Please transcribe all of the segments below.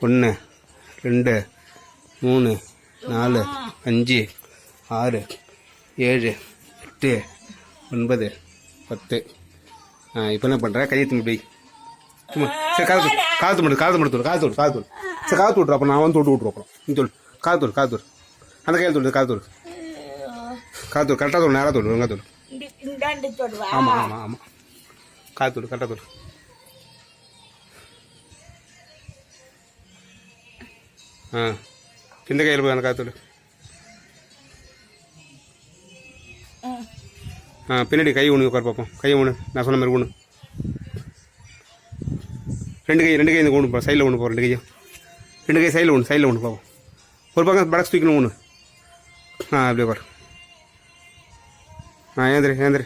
ஒன்று ரெண்டு மூணு நாலு அஞ்சு ஆறு ஏழு எட்டு ஒன்பது பத்து. இப்போ என்ன பண்ணுற கையை திரும்பி சும்மா. சரி காது காது மட்டும் காது மட்டும் காது தூள் காது தூள் சரி காது விட்ரு அப்புறம் நான் வந்து தொட்டு விட்ரு அப்புறம். நீ தூள் காது தூள் காது தூள் அந்த கையில் தூள் காது தூள் காது தூள் கரெக்டாக தூள் நேராக தூள் ஒழுங்கா தூள் இந்த- இந்தாண்டு தொடுவா. ஆமாம் ஆமாம் ஆமாம் காது தூள் கரெக்டாக தூள் ஆ. இந்த கையில் போய் அந்த ஆ பின்னாடி கை ஒன்று உட்கார் பார்ப்போம் கை ஒன்று நான் சொன்ன மாதிரி ஒன்று ரெண்டு கை ரெண்டு கை இந்த ஒன்று சைடில் ஒன்று போ ரெண்டு கையும் ரெண்டு கை சைடில் ஒன்று சைடில் ஒன்று பார்ப்போம் ஒரு பக்கம் படக்கு தூக்கணும் ஒன்று ஆ அப்படியே உட்கார். ஆ ஏந்திரு ஏந்திரு.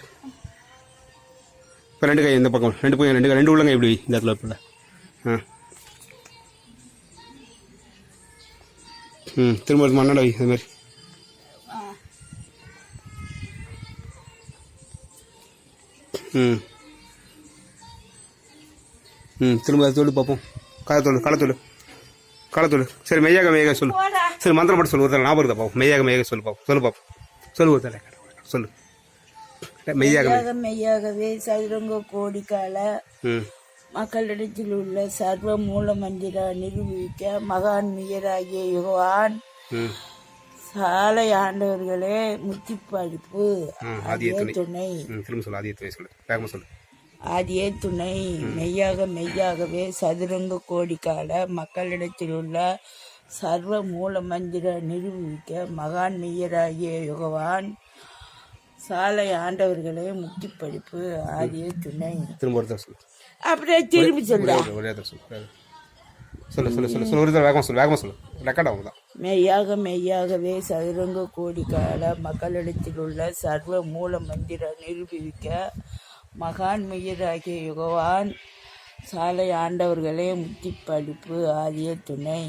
இப்போ ரெண்டு கை இந்த பக்கம். ரெண்டு பக்கம் ரெண்டு கை ரெண்டு உள்ளங்க இப்படி இந்த இடத்துல இப்போ ஆ. ம் திரும்ப ஒரு மண்ணோட வை அது மாதிரி. ம். ம் திரும்ப அதை சொல்லு பார்ப்போம். காலத்தோடு காலத்தோடு காலத்தோடு சரி மெய்யாக மெய்யாக சொல்லு. சரி மந்திரம் மட்டும் சொல்லு ஒரு தடவை ஞாபகம் இருக்கா பாப்போம் மெய்யாக மெய்யாக சொல்லு பாப்போம் சொல்லு பாப்போம் சொல்லு ஒரு தடவை. சொல்லு. மெய்யாக மெய். மெய்யாக மெய்யாகவே சதுரங்க கோடிக்கால ம். மக்களிடத்தில் உள்ள சர்வ மூல மந்திர நிரூபிக்க மகான் மீயராகிய யுகவான் சாலை ஆண்டவர்களே முத்தி படிப்பு துணை. ஆதியே துணை மெய்யாக மெய்யாகவே சதுரங்க கோடிக்கால மக்களிடத்தில் உள்ள சர்வ மூல மந்திர நிரூபிக்க மகான் மெய்யராகிய யுகவான் சாலை ஆண்டவர்களே முத்தி படிப்பு ஆதியே துணை. திரும்ப ஒரு தடவை சொல்லு அப்படியே திரும்பி சொல்ல. ஒரே சொல்லு. சொல்லு சொல்லு சொல்லு. ஒரு தடவை வேகமாக சொல்லு வேகமாக சொல்லு. ரெக்கார்ட் ஆகும் தான் மெய்யாக மெய்யாகவே சதுரங்க கோடிக்கால மக்களிடத்தில் உள்ள சர்வ மூல மந்திர நிரூபிக்க மகான் மெய்யராகிய யுகவான் சாலை ஆண்டவர்களே முத்தி படிப்பு ஆதிய துணை.